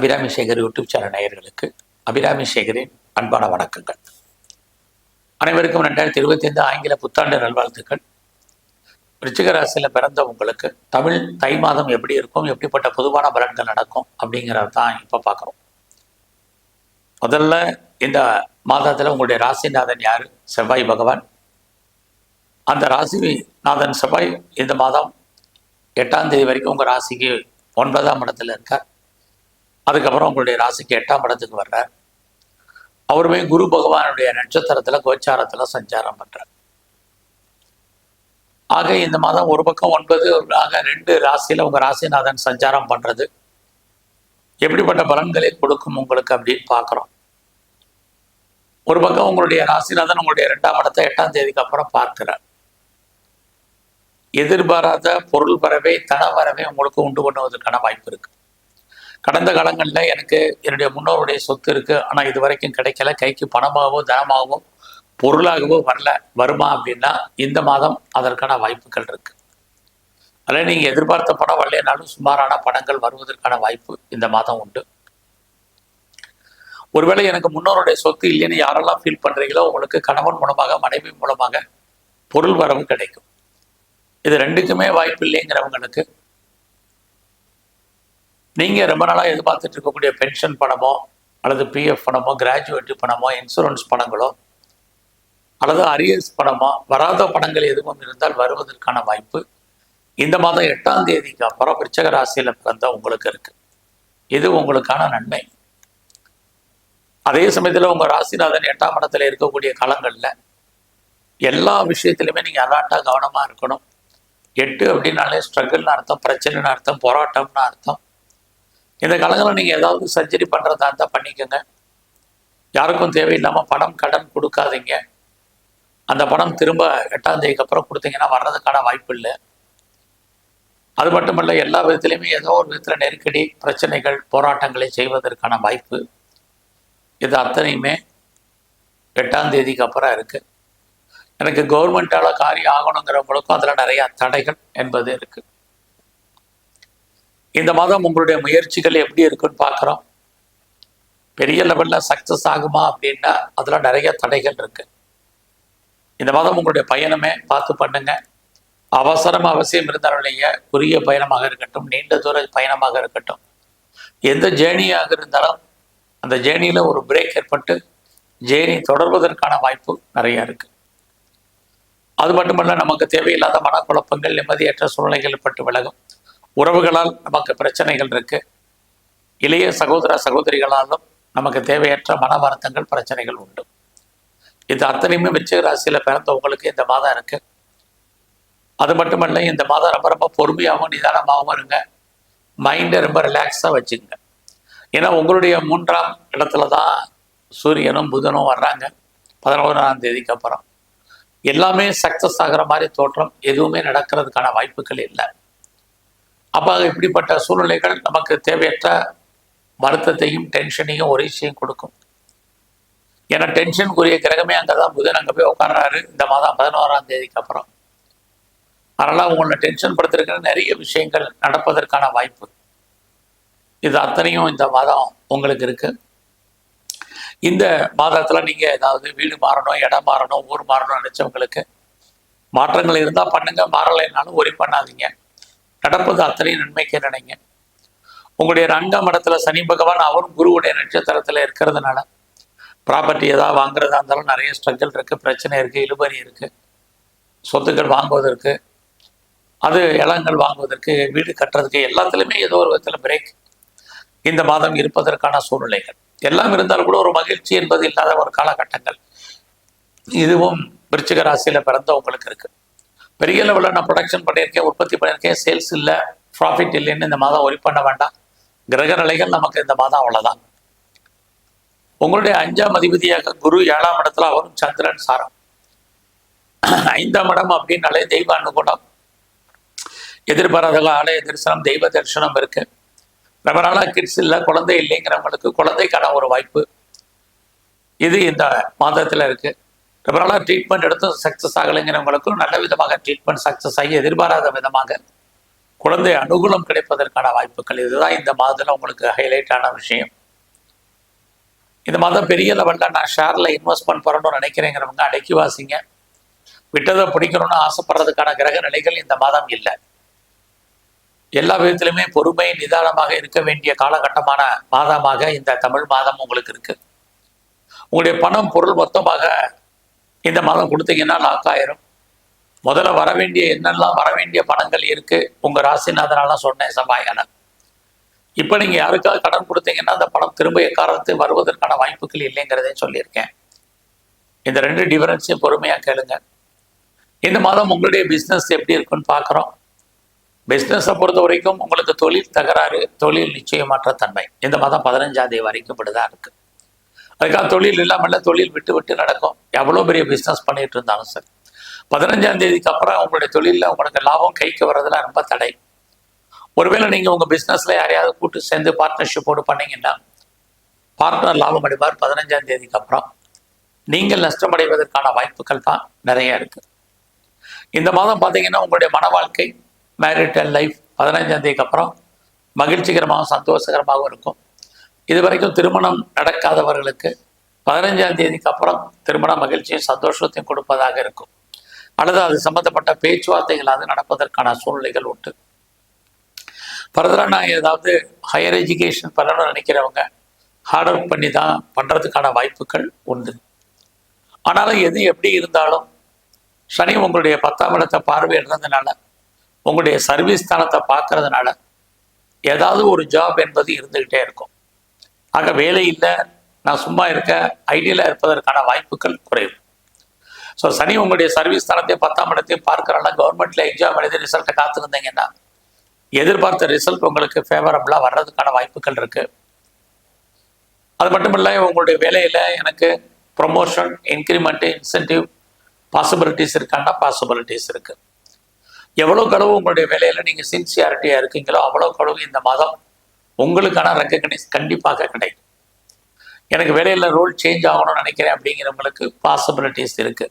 Abirami Sekar YouTube channel நேயர்களுக்கு அபிராமி சேகரின் அன்பான வணக்கங்கள். அனைவருக்கும் ரெண்டாயிரத்தி இருபத்தி ஐந்து ஆங்கில புத்தாண்டு நல்வாழ்த்துக்கள். ரிச்சிகராசியில் பிறந்த உங்களுக்கு தமிழ் தை மாதம் எப்படி இருக்கும் எப்படிப்பட்ட பொதுவான பலன்கள் நடக்கும் அப்படிங்கிறத தான் இப்போ பார்க்குறோம். முதல்ல இந்த மாதத்தில் உங்களுடைய ராசிநாதன் யார்? செவ்வாய் பகவான். அந்த ராசி நாதன் செவ்வாய் இந்த மாதம் எட்டாம் தேதி வரைக்கும் உங்கள் ராசிக்கு ஒன்பதாம் இடத்துல இருக்கார். அதுக்கப்புறம் உங்களுடைய ராசிக்கு எட்டாம் இடத்துக்கு வர்றார். அவருமே குரு பகவானுடைய நட்சத்திரத்துல கோச்சாரத்துல சஞ்சாரம் பண்ணுறார் ஆக இந்த மாதம் ஒரு பக்கம் ஒன்பது ஆக ரெண்டு ராசியில உங்க ராசிநாதன் சஞ்சாரம் பண்றது. எப்படிப்பட்ட பலன்களை கொடுக்கும் உங்களுக்கு அப்படின்னு பார்க்குறோம். ஒரு பக்கம் உங்களுடைய ராசிநாதன் உங்களுடைய ரெண்டாம் இடத்தை எட்டாம் தேதிக்கு அப்புறம் பார்க்கிறார். எதிர்பாராத பொருள் வரவே தன வரவே உங்களுக்கு உண்டு பண்ணுவதற்கான வாய்ப்பு இருக்கு. கடந்த காலங்களில் எனக்கு என்னுடைய முன்னோருடைய சொத்து இருக்கு. ஆனால் இது வரைக்கும் கிடைக்கல. கைக்கு பணமாகவோ தனமாகவோ பொருளாகவோ வரல. வருமா அப்படின்னா இந்த மாதம் அதற்கான வாய்ப்புகள் இருக்கு. அதில் நீங்கள் எதிர்பார்த்த பணம் வரலைனாலும் சுமாரான பணங்கள் வருவதற்கான வாய்ப்பு இந்த மாதம் உண்டு. ஒருவேளை எனக்கு முன்னோருடைய சொத்து இல்லைன்னு யாரெல்லாம் ஃபீல் பண்றீங்களோ உங்களுக்கு கணவன் மூலமாக மனைவி மூலமாக பொருள் வரவு கிடைக்கும். இது ரெண்டுக்குமே வாய்ப்பு இல்லைங்கிறவங்களுக்கு நீங்கள் ரொம்ப நாளாக எதிர்பார்த்துட்டு இருக்கக்கூடிய பென்ஷன் பணமோ அல்லது பிஎஃப் பணமோ கிராஜுவேட் பணமோ இன்சூரன்ஸ் பணங்களோ அல்லது அரியர்ஸ் பணமோ வராத பணங்கள் எதுவும் இருந்தால் வருவதற்கான வாய்ப்பு இந்த மாதம் எட்டாம் தேதிக்கு அப்புறம் விருச்சக ராசியில் பிறந்த உங்களுக்கு இருக்கு. இது உங்களுக்கான நன்மை. அதே சமயத்தில் உங்க ராசிநாதன் எட்டாம் இடத்துல இருக்கக்கூடிய காலங்களில் எல்லா விஷயத்திலுமே நீங்கள் அலாட்டாக கவனமா இருக்கணும். எட்டு அப்படின்னாலே ஸ்ட்ரகிள்னு அர்த்தம் பிரச்சனைன்னு அர்த்தம் போராட்டம்னு அர்த்தம். இந்த காலங்களில் நீங்கள் ஏதாவது சர்ஜரி பண்ணுறதா இருந்தால் பண்ணிக்கோங்க. யாருக்கும் தேவையில்லாமல் பணம் கடன் கொடுக்காதீங்க. அந்த பணம் திரும்ப எட்டாம் தேதிக்கு அப்புறம் கொடுத்தீங்கன்னா வர்றதுக்கான வாய்ப்பு இல்லை. அது மட்டுமல்ல எல்லா விதத்துலையுமே ஏதோ ஒரு விதத்தில் நெருக்கடி பிரச்சனைகள் போராட்டங்களை செய்வதற்கான வாய்ப்பு. இது அத்தனையுமே எட்டாம் தேதிக்கு அப்புறம் இருக்குது எனக்கு கவர்மெண்ட்டால் காரியம் ஆகணுங்கிறவங்களுக்கும் அதில் நிறையா தடைகள் என்பது இருக்குது இந்த மாதம் உங்களுடைய முயற்சிகள் எப்படி இருக்குன்னு பார்க்குறோம். பெரிய லெவலில் சக்ஸஸ் ஆகுமா அப்படின்னா அதில் நிறைய தடைகள் இருக்கு. இந்த மாதம் உங்களுடைய பயணமே பார்த்து பண்ணுங்க. அவசரம் அவசியம் இருந்தாலுடைய குறுகிய பயணமாக இருக்கட்டும் நீண்ட தூர பயணமாக இருக்கட்டும். எந்த ஜேர்னியாக இருந்தாலும் அந்த ஜேர்னியில் ஒரு பிரேக் ஏற்பட்டு ஜேர்னி தொடர்வதற்கான வாய்ப்பு நிறைய இருக்கு. அது மட்டுமல்ல நமக்கு தேவையில்லாத மனக்குழப்பங்கள் நிம்மதியற்ற சூழ்நிலைகள் பட்டு விலகும். உறவுகளால் நமக்கு பிரச்சனைகள் இருக்கு. இளைய சகோதர சகோதரிகளாலும் நமக்கு தேவையற்ற மன வருத்தங்கள் பிரச்சனைகள் உண்டு. இது அத்தனையுமே விருச்சிக ராசியில பிறந்தவங்களுக்கு இந்த மாதம் இருக்கு. அது மட்டுமல்ல இந்த மாதம் ரொம்ப ரொம்ப பொறுமையாகவும் நிதானமாகவும் இருங்க. மைண்டை ரொம்ப ரிலாக்ஸாக வச்சுங்க. ஏன்னா உங்களுடைய மூன்றாம் இடத்துல தான் சூரியனும் புதனும் வர்றாங்க. பதினோராம் தேதிக்கு அப்புறம். எல்லாமே சக்ஸஸ் ஆகிற மாதிரி தோற்றம் எதுவுமே நடக்கிறதுக்கான வாய்ப்புகள் இல்லை. அப்போ இப்படிப்பட்ட சூழ்நிலைகள் நமக்கு தேவையற்ற வருத்தத்தையும் டென்ஷனையும் ஒரே விஷயம் கொடுக்கும். ஏன்னா டென்ஷனுக்குரிய கிரகமே அங்கே தான் புதன் அங்கே போய் உட்கார்றாரு. இந்த மாதம் பதினோராம் தேதிக்கு அப்புறம். அதனால் உங்களை டென்ஷன் படுத்திருக்கிற நிறைய விஷயங்கள் நடப்பதற்கான வாய்ப்பு. இது அத்தனையும் இந்த மாதம் உங்களுக்கு இருக்குது இந்த மாதத்தில் நீங்கள் ஏதாவது வீடு மாறணும் இடம் மாறணும் ஊர் மாறணும் நினச்சவங்களுக்கு மாற்றங்கள் இருந்தால் பண்ணுங்க. மாறலைனாலும் ஒரி பண்ணாதீங்க. நடப்பது அத்தனையும் நன்மைக்கு நினைங்க உங்களுடைய ரெண்டாம் இடத்துல சனி பகவான் அவரும் குருவுடைய நட்சத்திரத்தில் இருக்கிறதுனால ப்ராப்பர்ட்டி ஏதாவது வாங்குறதா இருந்தாலும் நிறைய ஸ்ட்ரகிள் இருக்குது பிரச்சனை இருக்குது இழுபறி இருக்குது சொத்துக்கள் வாங்குவதற்கு அது இளங்கள் வாங்குவதற்கு வீடு கட்டுறதுக்கு எல்லாத்துலேயுமே ஏதோ ஒரு விதத்தில் பிரேக் இந்த மாதம் இருப்பதற்கான சூழ்நிலைகள். எல்லாம் இருந்தாலும் கூட ஒரு மகிழ்ச்சி என்பது இல்லாத ஒரு காலகட்டங்கள். இதுவும் விருச்சிக ராசியில் பிறந்தவங்களுக்கு இருக்குது பெரிய லெவலில் நான் ப்ரொடக்ஷன் பண்ணியிருக்கேன் உற்பத்தி பண்ணியிருக்கேன் சேல்ஸ் இல்லை ப்ராஃபிட் இல்லைன்னு இந்த மாதம் ஒரி பண்ண வேண்டாம். கிரக நிலைகள் நமக்கு இந்த மாதம் அவ்வளோதான் உங்களுடைய அஞ்சாம் அதிபதியாக குரு ஏழாம் இடத்துல அவரும் சந்திரன் சாரம். ஐந்தாம் இடம் அப்படின்னாலே தெய்வ அனுகுணம் எதிர்பாராத ஆலய தரிசனம் தெய்வ தரிசனம் இருக்கு. ரொம்ப நாளாக கிட்ஸ் இல்லை குழந்தை இல்லைங்கிறவங்களுக்கு குழந்தைக்கான ஒரு வாய்ப்பு. இது இந்த மாதத்தில் இருக்குது ரொம்ப ட்ரீட்மெண்ட் எடுத்தும் சக்ஸஸ் ஆகலைங்கிறவங்களுக்கும் நல்ல விதமாக ட்ரீட்மெண்ட் சக்ஸஸ் ஆகி எதிர்பாராத விதமாக குழந்தை அனுகூலம் கிடைப்பதற்கான வாய்ப்புகள். இதுதான் இந்த மாதத்தில் உங்களுக்கு ஹைலைட்டான விஷயம். இந்த மாதம் பெரிய லெவலில் நான் ஷேரில் இன்வெஸ்ட்மெண்ட் பண்ணணும்னு நினைக்கிறேங்கிறவங்க அடக்கி வாசிங்க. விட்டதை பிடிக்கணும்னு ஆசைப்படுறதுக்கான கிரக நிலைகள் இந்த மாதம் இல்லை. எல்லா விதத்திலுமே பொறுமை நிதானமாக இருக்க வேண்டிய காலகட்டமான மாதமாக இந்த தமிழ் மாதம் உங்களுக்கு இருக்கு. உங்களுடைய பணம் பொருள் மொத்தமாக இந்த மாதம் கொடுத்தீங்கன்னா லாக்காயிரும் முதல்ல வர வேண்டிய என்னெல்லாம் வர வேண்டிய பணங்கள் இருக்கு? உங்க ராசிநாதனாலாம் சொன்னேன் செவ்வாயான இப்போ நீங்க யாருக்காவது கடன் கொடுத்தீங்கன்னா அந்த பணம் திரும்ப எக்காரத்து வருவதற்கான வாய்ப்புகள் இல்லைங்கிறதையும் சொல்லியிருக்கேன். இந்த ரெண்டு டிஃபரன்ஸையும் பொறுமையா கேளுங்க. இந்த மாதம் உங்களுடைய பிஸ்னஸ் எப்படி இருக்குன்னு பார்க்குறோம் பிஸ்னஸை பொறுத்த வரைக்கும் உங்களுக்கு தொழில் தகராறு தொழில் நிச்சயமற்ற தன்மை. இந்த மாதம் பதினஞ்சாம் தேதி வரைக்கும் இப்படிதான் இருக்கு. அதுக்காக தொழில் இல்லாமல் தொழில் விட்டு விட்டு நடக்கும். எவ்வளோ பெரிய பிஸ்னஸ் பண்ணிட்டு இருந்தாலும் சரி. பதினஞ்சாம் தேதிக்கு அப்புறம் உங்களுடைய தொழிலில் உங்களுக்கு லாபம் கைக்கு வர்றதுலாம் ரொம்ப தடை. ஒருவேளை நீங்கள் உங்கள் பிஸ்னஸில் யாரையாவது கூட்டு சேர்ந்து பார்ட்னர்ஷிப்போடு பண்ணீங்கன்னா பார்ட்னர் லாபம் அடைவார் பதினஞ்சாம் தேதிக்கு அப்புறம். நீங்கள் நஷ்டமடைவதற்கான வாய்ப்புகள் தான் நிறைய இருக்குது இந்த மாதம் பார்த்தீங்கன்னா உங்களுடைய மன வாழ்க்கை மேரிட்டல் லைஃப் பதினஞ்சாம் தேதிக்கு அப்புறம் மகிழ்ச்சிகரமாகவும் சந்தோஷகரமாகவும் இருக்கும். இது வரைக்கும் திருமணம் நடக்காதவர்களுக்கு பதினஞ்சாம் தேதிக்கு அப்புறம் திருமண மகிழ்ச்சியும் சந்தோஷத்தையும் கொடுப்பதாக இருக்கும். அல்லது அது சம்பந்தப்பட்ட பேச்சுவார்த்தைகளாவது நடப்பதற்கான சூழ்நிலைகள் உண்டு. ஃபர்தராக நான் ஏதாவது ஹையர் எஜுகேஷன் பண்ணணும்னு நினைக்கிறவங்க ஹார்ட் ஒர்க் பண்ணி தான் பண்ணுறதுக்கான வாய்ப்புகள் உண்டு. ஆனாலும் எது எப்படி இருந்தாலும் சனி உங்களுடைய பத்தாம் இடத்தை பார்வையிடுறதுனால உங்களுடைய சர்வீஸ் ஸ்தானத்தை பார்க்கறதுனால ஏதாவது ஒரு ஜாப் என்பது இருந்துக்கிட்டே இருக்கும். ஆக வேலை இல்லை நான் சும்மா இருக்க ஐடியில் இருப்பதற்கான வாய்ப்புகள் குறைவு. ஸோ சனி உங்களுடைய சர்வீஸ் ஸ்தானத்தையும் பத்தாம் இடத்தையும் பார்க்கறனால கவர்மெண்ட்ல எக்ஸாம் எழுதி ரிசல்ட்டை காத்திருந்தீங்கன்னா எதிர்பார்த்த ரிசல்ட் உங்களுக்கு ஃபேவரபுளாக வர்றதுக்கான வாய்ப்புகள் இருக்கு. அது மட்டும் இல்லை உங்களுடைய வேலையில் எனக்கு ப்ரொமோஷன் இன்க்ரிமெண்ட் இன்சென்டிவ் பாசிபிலிட்டிஸ் இருக்கான்னா பாசிபிலிட்டிஸ் இருக்கு. எவ்வளோ கடவு உங்களுடைய வேலையில் நீங்கள் சின்சியாரிட்டியாக இருக்கீங்களோ அவ்வளோ கடவு இந்த மாதம் உங்களுக்கான ரெக்கக்னைஸ் கண்டிப்பாக கிடைக்கும். எனக்கு வேலையில் ரோல் சேஞ்ச் ஆகணும்னு நினைக்கிறேன் அப்படிங்கிறவங்களுக்கு பாசிபிலிட்டிஸ் இருக்கு.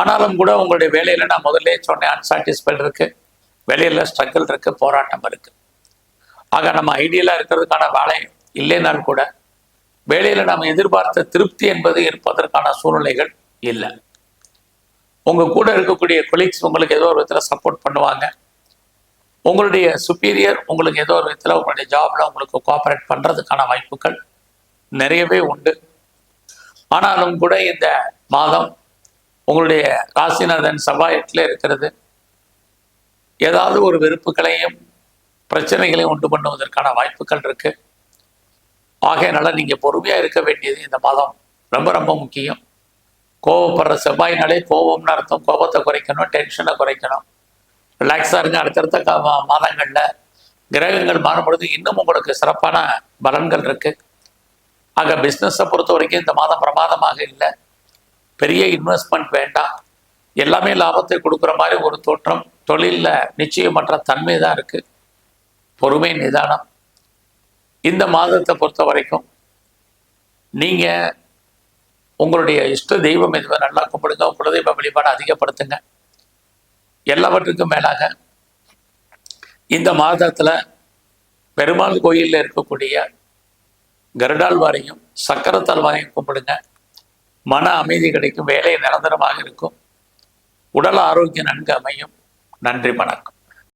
ஆனாலும் கூட உங்களுடைய வேலையில் நான் முதல்ல சொன்னேன் அன்சாட்டிஸ்ஃபைட் இருக்கு. வேலையில் ஸ்ட்ரகிள் இருக்கு போராட்டம் இருக்கு. ஆக நம்ம ஐடியலாக இருக்கிறதுக்கான வேலை இல்லைனாலும் கூட வேலையில் நம்ம எதிர்பார்த்த திருப்தி என்பது இருப்பதற்கான சூழ்நிலைகள் இல்லை. உங்கள் கூட இருக்கக்கூடிய கொலீக்ஸ் உங்களுக்கு ஏதோ ஒரு விதத்தில் சப்போர்ட் பண்ணுவாங்க. உங்களுடைய சுப்பீரியர் உங்களுக்கு ஏதோ ஒரு விதத்தில் உங்களுடைய ஜாப்ல உங்களுக்கு கோஆபரேட் பண்ணுறதுக்கான வாய்ப்புகள் நிறையவே உண்டு. ஆனாலும் கூட இந்த மாதம் உங்களுடைய ராசிநாதன் சபாயத்தில் இருக்கிறது. ஏதாவது ஒரு வெறுப்புகளையும் பிரச்சனைகளையும் உண்டு பண்ணுவதற்கான வாய்ப்புகள் இருக்கு. ஆகையினால நீங்கள் பொறுமையாக இருக்க வேண்டியது இந்த மாதம் ரொம்ப ரொம்ப முக்கியம். கோவப்படுற செவ்வாயினாலே கோபம்னு அர்த்தம். கோபத்தை குறைக்கணும் டென்ஷனை குறைக்கணும். ரிலாக்ஸாக இருங்க. அடுத்தடுத்த மாதங்களில் கிரகங்கள் மாறும் பொழுது இன்னும் உங்களுக்கு சிறப்பான பலன்கள் இருக்குது ஆக பிஸ்னஸை பொறுத்த வரைக்கும் இந்த மாதம் பிரமாதமாக இல்லை. பெரிய இன்வெஸ்ட்மெண்ட் வேண்டாம். எல்லாமே லாபத்தை கொடுக்குற மாதிரி ஒரு தோற்றம். தொழிலில் நிச்சயமற்ற தன்மை தான் இருக்குது பொறுமை நிதானம். இந்த மாதத்தை பொறுத்த வரைக்கும் நீங்கள் உங்களுடைய இஷ்ட தெய்வம் எதுவோ நல்லா கும்பிடுங்க. குலதெய்வ வழிபாடு அதிகப்படுத்துங்க. எல்லாவற்றுக்கும் மேலாக இந்த மாதத்துல பெருமாள் கோயிலில் இருக்கக்கூடிய கருடாழ்வாரையும் சக்கரத்தாழ்வாரையும் கும்பிடுங்க. மன அமைதி கிடைக்கும் வேலை நிரந்தரமாக இருக்கும். உடல் ஆரோக்கியம் நன்கு அமையும். நன்றி வணக்கம்.